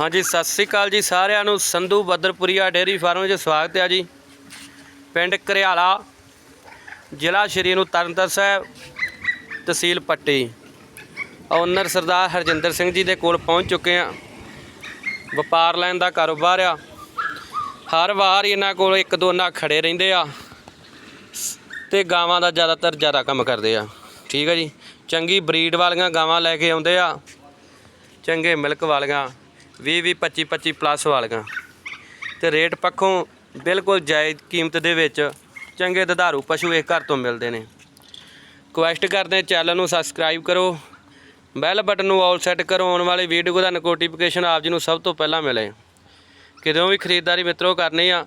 ਹਾਂਜੀ, ਸਤਿ ਸ੍ਰੀ ਅਕਾਲ ਜੀ ਸਾਰਿਆਂ ਨੂੰ। ਸੰਧੂ ਬੱਦਰਪੁਰੀਆ ਡੇਅਰੀ ਫਾਰਮ 'ਚ ਸਵਾਗਤ ਹੈ ਜੀ। ਪਿੰਡ ਘਰਿਆਲਾ ਜ਼ਿਲ੍ਹਾ ਸ਼੍ਰੀ ਨੂੰ ਤਰਨਤਾਰਨ ਸਾਹਿਬ, ਤਹਿਸੀਲ ਪੱਟੀ। ਓਨਰ ਸਰਦਾਰ ਹਰਜਿੰਦਰ ਸਿੰਘ ਜੀ ਦੇ ਕੋਲ ਪਹੁੰਚ ਚੁੱਕੇ ਆ ਵਪਾਰ ਲੈਣ ਦਾ ਕਾਰੋਬਾਰ ਆ। ਹਰ ਵਾਰ ਹੀ ਇਹਨਾਂ ਕੋਲ ਇੱਕ ਦੋ ਨਾ ਖੜੇ ਰਹਿੰਦੇ ਆ। ਤੇ ਗਾਵਾਂ ਦਾ ਜ਼ਿਆਦਾਤਰ ਜ਼ਿਆਦਾ ਕੰਮ ਕਰਦੇ ਆ। ਠੀਕ ਹੈ ਜੀ। ਚੰਗੀ ਬਰੀਡ ਵਾਲੀਆਂ ਗਾਵਾਂ ਲੈ ਕੇ ਆਉਂਦੇ ਆ। ਚੰਗੇ ਮਿਲਕ ਵਾਲੀਆਂ। 20 20 25 25 ਪਲੱਸ ਵਾਲੀਆਂ। ਤੇ ਰੇਟ ਪੱਖੋਂ ਬਿਲਕੁਲ ਜਾਇਜ਼ ਕੀਮਤ ਦੇ ਵਿੱਚ ਚੰਗੇ ਦੁਧਾਰੂ ਪਸ਼ੂ ਇਹ ਘਰ ਤੋਂ ਮਿਲਦੇ ਨੇ। ਕੁਐਸਟ ਕਰਦੇ ਚੈਨਲ ਨੂੰ ਸਬਸਕ੍ਰਾਈਬ ਕਰੋ। ਬੈਲ ਬਟਨ ਨੂੰ ਆਲ ਸੈੱਟ ਕਰੋ। ਆਉਣ ਵਾਲੀ ਵੀਡੀਓ ਦਾ ਨੋਟੀਫਿਕੇਸ਼ਨ ਆਪ ਜੀ ਨੂੰ ਸਭ ਤੋਂ ਪਹਿਲਾਂ ਮਿਲੇ। ਕਿਦੋਂ ਵੀ ਖਰੀਦਦਾਰੀ ਮਿੱਤਰੋ ਕਰਨੀ ਆ,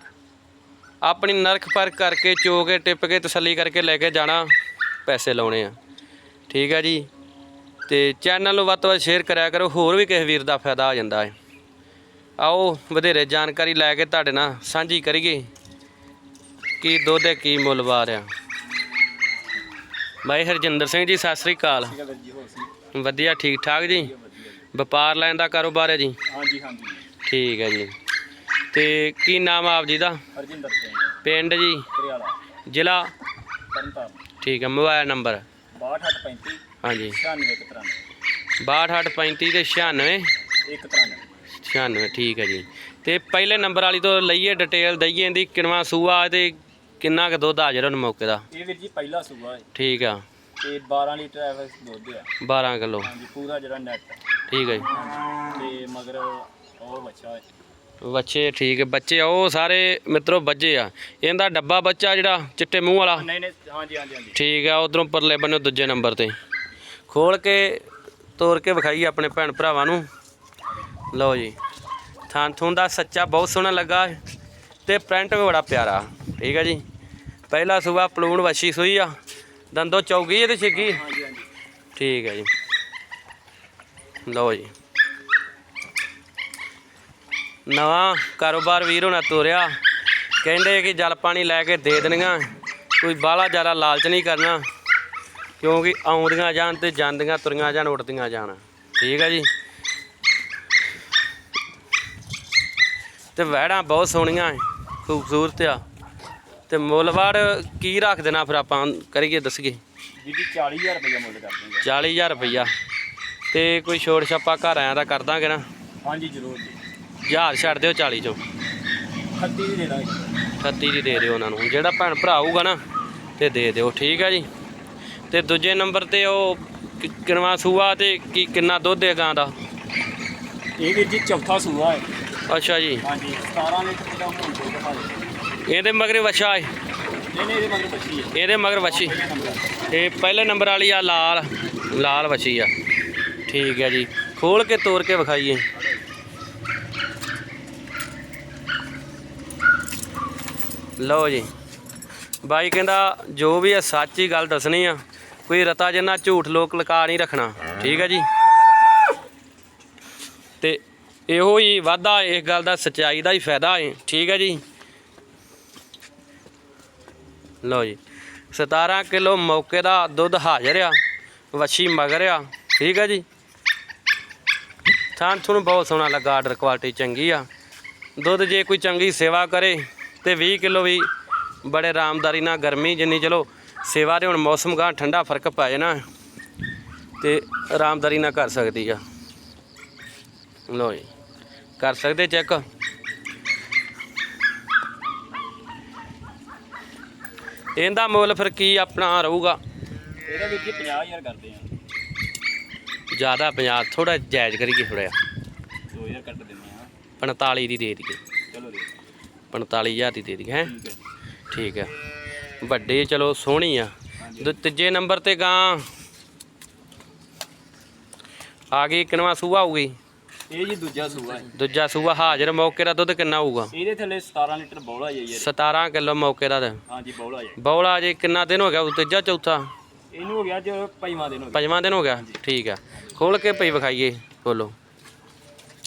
ਆਪਣੀ ਨਰਖ ਪਰਖ ਕਰਕੇ ਚੋ ਕੇ, ਟਿੱਪ ਕੇ, ਤਸੱਲੀ ਕਰਕੇ ਲੈ ਕੇ ਜਾਣਾ, ਪੈਸੇ ਲਾਉਣੇ ਆ। ਠੀਕ ਹੈ ਜੀ। ਤੇ ਚੈਨਲ ਨੂੰ ਵੱਧ ਤੋਂ ਵੱਧ ਸ਼ੇਅਰ ਕਰਿਆ ਕਰੋ। ਹੋਰ ਵੀ ਕਿਸੇ ਵੀਰ ਦਾ ਫਾਇਦਾ ਆ ਜਾਂਦਾ ਹੈ। ਆਓ ਵਧੇਰੇ ਜਾਣਕਾਰੀ ਲੈ ਕੇ ਤੁਹਾਡੇ ਨਾਲ ਸਾਂਝੀ ਕਰੀਏ ਕੀ ਦੁੱਧ ਹੈ ਕੀ ਮੁੱਲ ਵਾ ਰਿਹਾ ਬਾਈ ਹਰਜਿੰਦਰ ਸਿੰਘ ਜੀ ਸਤਿ ਸ੍ਰੀ ਅਕਾਲ। ਵਧੀਆ ਠੀਕ ਠਾਕ ਜੀ? ਵਪਾਰ ਲੈਣ ਦਾ ਕਾਰੋਬਾਰ ਹੈ ਜੀ? ਹਾਂਜੀ ਹਾਂਜੀ। ਠੀਕ ਹੈ ਜੀ। ਤੇ ਕੀ ਨਾਮ ਆਪ ਜੀ ਦਾ? ਹਰਜਿੰਦਰ ਸਿੰਘ। ਪਿੰਡ ਜੀ? ਕਰਿਆਲਾ ਜ਼ਿਲ੍ਹਾ? ਤਰਨਤਾਰਨ। ਠੀਕ ਹੈ ਮੋਬਾਈਲ ਨੰਬਰ? 6235 ਹਾਂਜੀ। 9693 6235 ਤੇ 96 193 96 ਠੀਕ ਹੈ ਜੀ। ਤੇ ਪਹਿਲੇ ਨੰਬਰ ਵਾਲੀ ਤੋਂ ਲਈਏ ਡਿਟੇਲ ਦਈਏ ਇਹਦੀ ਕਿੰਨਵਾ ਸੂਆ ਤੇ ਕਿੰਨਾ ਕੁ ਦੁੱਧ ਹਾਜ਼ਰ ਹੁਣ ਮੌਕੇ ਦਾ। ਇਹ ਵੀਰ ਜੀ ਪਹਿਲਾ ਸੂਆ ਹੈ। ਠੀਕ ਆ। ਤੇ 12 ਲੀਟਰ ਐਵਰੇਜ ਦੁੱਧ ਆ। 12 ਕਿਲੋ। ਹਾਂਜੀ ਪੂਰਾ ਜਿਹੜਾ ਨੈਟ ਠੀਕ ਹੈ ਜੀ। ਤੇ ਮਗਰ ਉਹ ਬੱਚਾ ਹੈ। ਬੱਚੇ ਠੀਕ ਹੈ ਬੱਚੇ ਉਹ ਸਾਰੇ ਮਿੱਤਰੋ ਬੱਜੇ ਆ। ਇਹਦਾ ਡੱਬਾ ਬੱਚਾ ਜਿਹੜਾ ਚਿੱਟੇ ਮੂੰਹ ਵਾਲਾ? ਨਹੀਂ ਨਹੀਂ ਹਾਂਜੀ ਹਾਂਜੀ ਹਾਂਜੀ। ਠੀਕ ਆ ਉਧਰੋਂ ਪਰਲੇ ਬੰਨੇ ਦੂਜੇ ਨੰਬਰ ਤੇ। ਖੋਲ ਕੇ ਤੋੜ ਕੇ ਵਿਖਾਈ ਆਪਣੇ ਭੈਣ ਭਰਾਵਾਂ ਨੂੰ। ਲਓ ਜੀ। ਥਾਂ ਥੂੰ ਦਾ ਸੱਚਾ ਬਹੁਤ ਸੋਹਣਾ ਲੱਗਾ ਤੇ ਪ੍ਰਿੰਟ ਵੀ ਬੜਾ ਪਿਆਰਾ। ਠੀਕ ਹੈ ਜੀ। ਪਹਿਲਾ ਸੂਆ ਪਲੂਣ ਵਛੀ ਸੂਈ ਆ। ਦੰਦੋ ਚੌਗੀ ਇਹਦੇ ਛਿੱਗੀ ਠੀਕ ਹੈ ਜੀ। ਲਓ ਜੀ। ਨਵਾਂ ਕਾਰੋਬਾਰ ਵੀਰ ਹੋਣਾ ਤੋਰਿਆ। ਕਹਿੰਦੇ ਕਿ ਜਲ ਪਾਣੀ ਲੈ ਕੇ ਦੇ ਦੇਣੀਆਂ। ਕੋਈ ਬਾਹਲਾ ਜ਼ਿਆਦਾ ਲਾਲਚ ਨਹੀਂ ਕਰਨਾ। ਕਿਉਂਕਿ ਆਉਂਦੀਆਂ ਜਾਣ ਤੇ ਜਾਂਦੀਆਂ, ਤੁਰੀਆਂ ਜਾਣ, ਉੱਡਦੀਆਂ ਜਾਣ। ਠੀਕ ਹੈ ਜੀ। ਤੇ ਵਹਿੜਾਂ ਬਹੁਤ ਸੋਹਣੀਆਂ ਹੈ ਖੂਬਸੂਰਤ ਆ। ਤੇ ਮੁੱਲਵਾੜ ਕੀ ਰੱਖ ਦੇਣਾ ਫਿਰ ਆਪਾਂ? ਕਰੀਏ ਦੱਸੀਏ। ਜੀ 40000 ਰੁਪਏ ਮੁੱਲ ਕਰਦੇ ਹਾਂ 40000 ਰੁਪਈਆ। ਤੇ ਕੋਈ ਛੋੜ ਛਾਪਾ ਘਰ ਆਇਆ ਦਾ ਕਰ ਦਾਂਗੇ ਨਾ? ਹਾਂਜੀ ਜ਼ਰੂਰ ਜੀ। ਹਜ਼ਾਰ ਛੱਡ ਦਿਓ 40 ਚੋਂ। 38 ਦੀ ਦੇ ਦਾਂਗੇ। 38 ਦੀ ਦੇ ਦਿਓ ਉਹਨਾਂ ਨੂੰ। ਜਿਹੜਾ ਭੈਣ ਭਰਾ ਆਊਗਾ ਨਾ ਤੇ ਦੇ ਦਿਓ। ਠੀਕ ਹੈ ਜੀ। ਤੇ ਦੂਜੇ ਨੰਬਰ ਤੇ ਉਹ ਕਿਨਵਾ ਸੂਆ ਤੇ ਕੀ ਕਿੰਨਾ ਦੁੱਧ ਹੈ ਗਾਂ ਦਾ ਇਹ ਵੀਰ ਜੀ ਚੌਥਾ ਸੂਆ ਹੈ। ਅੱਛਾ ਜੀ। ਹਾਂਜੀ 17 ਲੀਟਰ ਦਾ ਹੁਣ ਦੁੱਧ ਹੈ ਇਹਦੇ ਮਗਰ ਵਛਾ ਹੈ? ਨਹੀਂ ਨਹੀਂ ਇਹਦੇ ਮਗਰ ਬੱਚੀ ਹੈ। ਇਹਦੇ ਮਗਰ ਵਛੀ। ਇਹ ਪਹਿਲੇ ਨੰਬਰ ਵਾਲੀ ਆ ਲਾਲ। ਲਾਲ ਵਛੀ ਆ। ਠੀਕ ਹੈ ਜੀ। ਖੋਲ ਕੇ ਤੋੜ ਕੇ ਵਿਖਾਈਏ। ਲਓ ਜੀ। ਬਾਈ ਕਹਿੰਦਾ ਜੋ ਵੀ ਹੈ ਸੱਚ ਹੀ ਗੱਲ ਦੱਸਣੀ ਆ। ਕੋਈ ਰਤਾ ਜਿੰਨਾ ਝੂਠ ਲੋਕ ਲਕਾ ਨਹੀਂ ਰੱਖਣਾ। ਠੀਕ ਹੈ ਜੀ। ਇਹੋ ਹੀ ਵਾਧਾ, ਇਸ ਗੱਲ ਦਾ ਸਚਾਈ ਦਾ ਹੀ ਫਾਇਦਾ ਹੈ ਠੀਕ ਹੈ ਜੀ? ਲਓ ਜੀ। 17 ਕਿਲੋ ਮੌਕੇ ਦਾ ਦੁੱਧ ਹਾਜ਼ਰ ਆ, ਵੱਛੀ ਮਗਰ ਆ। ਠੀਕ ਹੈ ਜੀ? ਥਾਂ ਤੁਹਾਨੂੰ ਬਹੁਤ ਸੋਹਣਾ ਲੱਗਾ ਆਰਡਰ ਕੁਆਲਿਟੀ ਚੰਗੀ ਆ। ਦੁੱਧ ਜੇ ਕੋਈ ਚੰਗੀ ਸੇਵਾ ਕਰੇ ਤੇ 20 ਕਿਲੋ ਵੀ ਬੜੇ ਆਰਾਮਦਾਰੀ ਨਾਲ ਗਰਮੀ ਜਿੰਨੀ ਚਲੋ ਸੇਵਾ ਦੇ ਹੁਣ ਮੌਸਮ ਗਾਂ ਠੰਡਾ ਫ਼ਰਕ ਪੈ ਜਾਣਾ। ਤੇ ਆਰਾਮਦਾਰੀ ਨਾਲ ਕਰ ਸਕਦੀ ਆ। ਲਓ ਜੀ। ਕਰ ਸਕਦੇ ਚੈੱਕ ਇਹਦਾ ਮੁੱਲ ਫਿਰ ਕੀ ਆਪਣਾ ਰਹੂਗਾ? ਇਹਦਾ ਜੀ 50000 ਕਰਦੇ ਆ। ਜ਼ਿਆਦਾ 50 ਥੋੜਾ ਜਾਇਜ਼ ਕਰੀਏ ਥੋੜਾ 2000 ਕੱਟ ਦਿੰਦੇ ਆ। 45 ਦੀ ਦੇ ਦਈਏ। ਚਲੋ ਦੇ 45000 ਦੀ ਦੇ ਦਈਏ ਹੈ? ਠੀਕ ਹੈ ਵੱਡੇ ਚਲੋ ਸੋਹਣੀ ਆ। ਤੀਜੇ ਨੰਬਰ ਤੇ ਗਾਂ। ਆ ਗਈ ਕਿਨਵਾ ਸੂਆ ਆਊਗੀ? ਇਹ ਜੀ ਦੂਜਾ ਸੂਆ ਹੈ। ਦੂਜਾ ਸੂਆ ਹਾਜ਼ਰ ਮੌਕੇ ਦਾ ਦੁੱਧ ਕਿੰਨਾ ਹੋਊਗਾ? ਇਹਦੇ ਥੱਲੇ 17 ਲੀਟਰ ਬੌਲਾ ਜਾਈ ਯਾਰ 17 ਕਿਲੋ ਮੌਕੇ ਦਾ ਤੇ। ਹਾਂਜੀ ਬੌਲਾ ਜਾਈ ਬੌਲਾ ਜੇ ਕਿੰਨਾ ਦਿਨ ਹੋ ਗਿਆ ਉਹ ਤੀਜਾ ਚੌਥਾ? ਇਹਨੂੰ ਹੋ ਗਿਆ ਜੋ ਪੰਜਵਾਂ ਦਿਨ ਹੋ ਗਿਆ। ਪੰਜਵਾਂ ਦਿਨ ਹੋ ਗਿਆ? ਠੀਕ ਆ। ਖੋਲ ਕੇ ਪਈ ਵਿਖਾਈਏ ਬੋਲੋ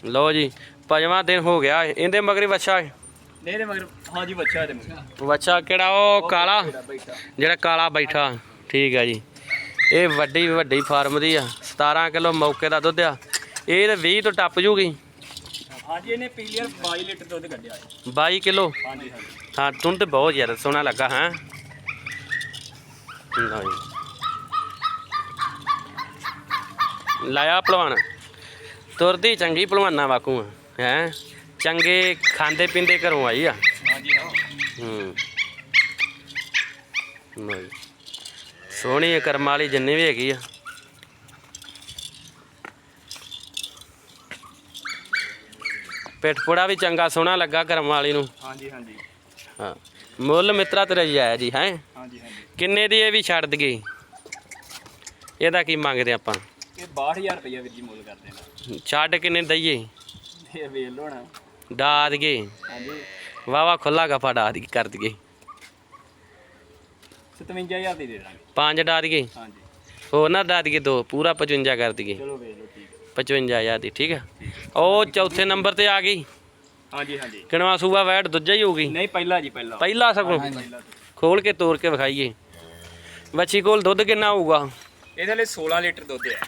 ਲਓ ਜੀ ਪੰਜਵਾਂ ਦਿਨ ਹੋ ਗਿਆ। ਇਹਦੇ ਮਗਰੀ ਬੱਚਾ ਇਹਦੇ ਮਗਰ ਹਾਂਜੀ ਬੱਚਾ ਇਹਦੇ ਮਗਰ। ਬੱਚਾ ਕਿਹੜਾ? ਉਹ ਕਾਲਾ? ਜਿਹੜਾ ਕਾਲਾ ਬੈਠਾ। ਠੀਕ ਹੈ ਜੀ। ਇਹ ਵੱਡੀ ਵੱਡੀ ਫਾਰਮ ਦੀ ਆ। 17 ਕਿਲੋ ਮੌਕੇ ਦਾ ਦੁੱਧ ਆ। ਇਹ ਤੇ 20 ਤੋਂ ਟੱਪ ਜੂਗੀ। ਹਾਂਜੀ ਇਹਨੇ ਪੀਲੀਅਰ 22 ਲੀਟਰ ਦੁੱਧ ਕੱਢਿਆ ਹੈ 22 ਕਿਲੋ? ਹਾਂਜੀ ਹਾਂਜੀ। ਹਾਂ ਤੁੰਨ ਤੇ ਬਹੁਤ ਜ਼ਿਆਦਾ ਸੋਹਣਾ ਲੱਗਾ ਹੈ। ਲਾਇਆ ਭਲਵਾਨ। ਤੁਰਦੀ ਚੰਗੀ ਭਲਵਾਨਾ ਵਾਕੂ ਹੈ। ਚੰਗੇ ਖਾਂਦੇ ਪੀਂਦੇ ਘਰੋਂ ਆਈ ਆ। ਹਾਂਜੀ ਹਾਂ। ਹੂੰ ਸੋਹਣੀ ਕਰਮ ਵਾਲੀ ਜਿੰਨੀ ਵੀ ਹੈਗੀ ਆ। ਪਿੱਠਪੁੜਾ ਵੀ ਚੰਗਾ ਸੋਹਣਾ ਲੱਗਾ ਕਰਮ ਵਾਲੀ ਨੂੰ। ਹਾਂਜੀ ਹਾਂਜੀ। ਹਾਂ। ਮੁੱਲ ਮਿੱਤਰਾ ਤੇਰਾ ਜਾਇਆ ਜੀ ਹੈ? ਹਾਂਜੀ ਹਾਂਜੀ। ਕਿੰਨੇ ਦੀ ਇਹ ਵੀ ਛੱਡ ਦਈਏ? ਇਹਦਾ ਕੀ ਮੰਗਦੇ ਆਪਾਂ? ਇਹ 62000 ਰੁਪਏ ਵੀਰ ਜੀ ਮੁੱਲ ਕਰਦੇ ਨੇ ਛੱਡ ਕਿੰਨੇ ਦਈਏ? ਇਹ ਲਓ ਨਾ। ਡਾ ਦਈਏ। ਹਾਂਜੀ। ਵਾਵਾ ਖੁੱਲਾ ਗਫਾ ਡਾ ਦੀ ਕਰ ਦਈਏ। 57000 ਦੀ ਦੇ ਦਾਂਗੇ। ਪੰਜ ਡਾ ਦਈਏ। ਹਾਂਜੀ। ਹੋਰ ਨਾ ਡਾ ਦਈਏ ਦੋ ਪੂਰਾ 55 ਕਰ ਦਈਏ। ਚਲੋ ਵੇਖ ਲਓ ਠੀਕ ਹੈ। 55000 ਦੀ ਠੀਕ ਹੈ? ਉਹ ਚੌਥੇ ਨੰਬਰ ਤੇ ਆ ਗਈ। ਹਾਂਜੀ ਹਾਂਜੀ। ਕਿਣਵਾ ਸੂਆ ਵੈਟ ਦੂਜਾ ਹੀ ਹੋਊਗੀ। ਨਹੀਂ ਪਹਿਲਾ ਜੀ ਪਹਿਲਾ। ਪਹਿਲਾ ਸਗੋਂ ਖੋਲ ਕੇ ਤੋੜ ਕੇ ਵਿਖਾਈਏ। ਬੱਚੀ ਕੋਲ ਦੁੱਧ ਕਿੰਨਾ ਹੋਊਗਾ? ਇਹਦੇ ਲਈ 16 ਲੀਟਰ ਦੁੱਧ ਹੈ।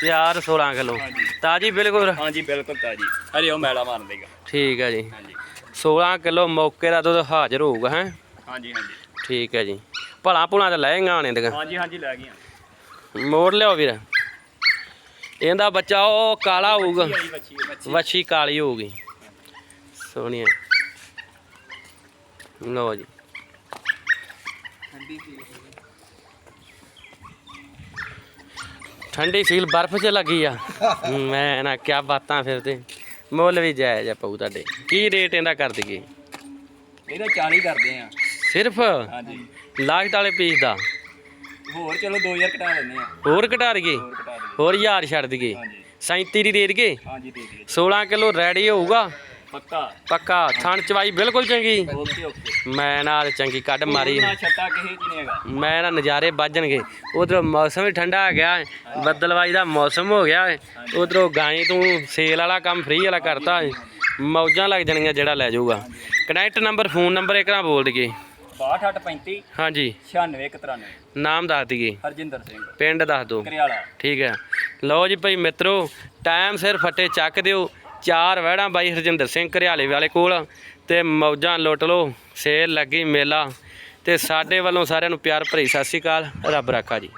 ਤਿਆਰ 16 ਕਿਲੋ। ਤਾਜੀ ਬਿਲਕੁਲ? ਹਾਂਜੀ ਬਿਲਕੁਲ ਤਾਜੀ। ਹਰੇ ਉਹ ਮੈਲਾ ਮਾਰ ਦੇਗਾ ਠੀਕ ਹੈ ਜੀ। ਹਾਂਜੀ। 16 ਕਿਲੋ ਮੌਕੇ ਦਾ ਦੁੱਧ ਹਾਜ਼ਰ ਹੋਊਗਾ ਹੈ? ਹਾਂਜੀ ਹਾਂਜੀ। ਠੀਕ ਹੈ ਜੀ। ਭਲਾ ਭੁਲਾ ਤਾਂ ਲੈਂਗਾ ਆਣੇ ਦੀਆਂ ਹਾਂਜੀ ਹਾਂਜੀ ਲੈ ਗਈਆਂ। ਮੋੜ ਲਿਓ ਵੀਰ। ਇਹਦਾ ਬੱਚਾ ਉਹ ਕਾਲਾ ਹੋਊਗਾ। ਵੱਛੀ ਕਾਲੀ ਹੋਊਗੀ। ਸੋਹਣੀਆ। ਲਓ ਜੀ। ਠੰਡੀ ਸੀਲ ਬਰਫ਼ 'ਚ ਲੱਗੀ ਆ। ਮੈਂ ਨਾ ਕਿਆ ਬਾਤਾਂ ਫਿਰ ਤੇ। ਮੁੱਲ ਵੀ ਜਾਇਜ਼ ਆ ਪਊ ਤੁਹਾਡੇ। ਕੀ ਰੇਟ ਇਹਦਾ ਕਰ ਦਈਏ? ਇਹਦਾ 40 ਕਰਦੇ ਆ। ਸਿਰਫ? ਹਾਂਜੀ। ਲਾਸਟ ਵਾਲੇ ਪੀਸ ਦਾ? ਹੋਰ ਚਲੋ 2000 ਘਟਾ ਦਿੰਦੇ ਆ। ਹੋਰ ਘਟਾ ਦਈਏ? ਹੋਰ ਘਟਾ ਦਿੰਦੇ ਹੋਰ ਹਜ਼ਾਰ ਛੱਡ ਦਈਏ? ਹਾਂਜੀ। 37 ਦੀ ਦੇ ਦਈਏ? ਹਾਂਜੀ ਦੇ ਦਈਏ। 16 ਕਿਲੋ ਰੈਡੀ ਹੋਊਗਾ? ਪੱਕਾ। ਪੱਕਾ। ਥਣ ਚਵਾਈ ਬਿਲਕੁਲ ਚੰਗੀ। Okay okay. ਮੈਂ ਨਾਲ ਚੰਗੀ ਕੱਢ ਮਾਰੀ। ਨਾ ਛੱਟਾ ਕਿਸੇ ਚ ਨਹੀਂ ਹੈਗਾ। ਮੈਂ ਨਾ ਨਜ਼ਾਰੇ ਵੱਜਣਗੇ। ਉਧਰੋਂ ਮੌਸਮ ਵੀ ਠੰਡਾ ਆ ਗਿਆ। ਹੈ, ਬੱਦਲਵਾਈ ਦਾ ਮੌਸਮ ਹੋ ਗਿਆ। ਉਧਰੋਂ ਗਾਈ ਤੂੰ ਸੇਲ ਵਾਲਾ ਕੰਮ ਫ੍ਰੀ ਵਾਲਾ ਕਰਤਾ। ਹੈ। ਮੌਜਾਂ ਲੱਗ ਜਾਣਗੀਆਂ ਜਿਹੜਾ ਲੈ ਜਾਊਗਾ। ਕਨੈਕਟ ਨੰਬਰ ਫੋਨ ਨੰਬਰ ਇੱਕ ਨਾ ਬੋਲ ਦਈਏ। 6235 ਹਾਂਜੀ। 9693 ਨਾਮ ਦੱਸ ਦਈਏ। ਹਰਜਿੰਦਰ ਸਿੰਘ। ਪਿੰਡ ਦੱਸ ਦਿਓ। ਕਰਿਆਲਾ। ਠੀਕ ਹੈ। ਲਓ ਜੀ ਭਾਈ ਮਿੱਤਰੋ ਟਾਈਮ ਸਿਰ ਫੱਟੇ ਚੱਕ ਦਿਓ। ਚਾਰ ਵਹਿੜਾਂ ਬਾਈ ਹਰਜਿੰਦਰ ਸਿੰਘ ਘਰਿਆਲੇ ਵਾਲੇ ਕੋਲ ਤੇ ਮੌਜਾਂ ਲੁੱਟ ਲਓ। ਸੇਲ ਲੱਗੀ ਮੇਲਾ। ਤੇ ਸਾਡੇ ਵੱਲੋਂ ਸਾਰਿਆਂ ਨੂੰ ਪਿਆਰ ਭਰੀ ਸਤਿ ਸ਼੍ਰੀ ਅਕਾਲ। ਰੱਬ ਰਾਖਾ ਜੀ।